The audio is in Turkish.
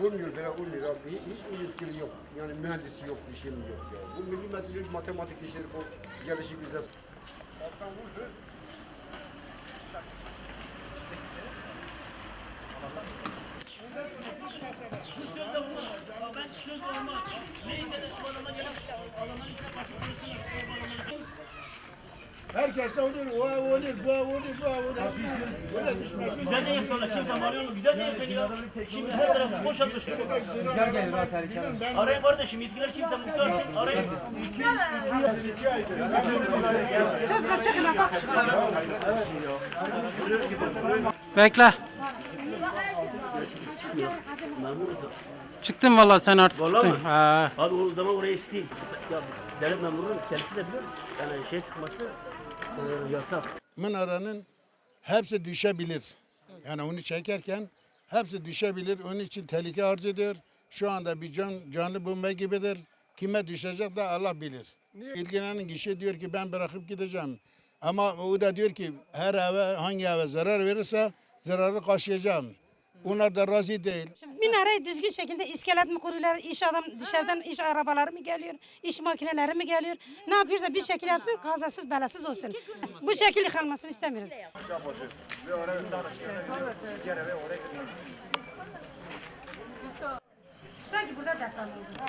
Olmuyor veya olmuyor abi. Hiç, yetkili yok. Yani mühendisi yok, bir şeyim yok ya. Bu milli metroloji matematik işleri bu gelişi bize. Alttan vurdu. Herkes de olur, o ev olur, bu ev olur, bu ev olur. Böyle düşmesin. Güzel de yapıyorlar. Kimse arıyor mu? Güzel de yapıyor. Şimdi her tarafı boşaltmış. Rüzgar gelir ha tehlikeli. Arayın kardeşim. Yetkiler kimse muhtar. Arayın. Bekle. Çıktın valla sen artık Vallahi çıktın. mi? Ha. Abi o zaman oraya isteyeyim. Ya devlet memurunun kendisi de biliyor. Yani şey çıkması e, yasak. Mınaranın hepsi düşebilir. Yani onu çekerken hepsi düşebilir. Onun için tehlike arz ediyor. Şu anda bir can, canlı bomba gibidir. Kime düşecek de Allah bilir. İlgilenen kişi diyor ki ben bırakıp gideceğim. Ama o da diyor ki her eve hangi eve zarar verirse zararı karşılayacağım. Onlar da razı değil. Minareyi düzgün şekilde iskelet mi kuruyorlar, iş adam dışarıdan iş arabaları mı geliyor, iş makineleri mi geliyor? Ne yapıyorsa bir şekilde yapsın, kazasız belasız olsun. Bu şekilde kalmasını istemiyoruz. Sanki burada deprem oldu.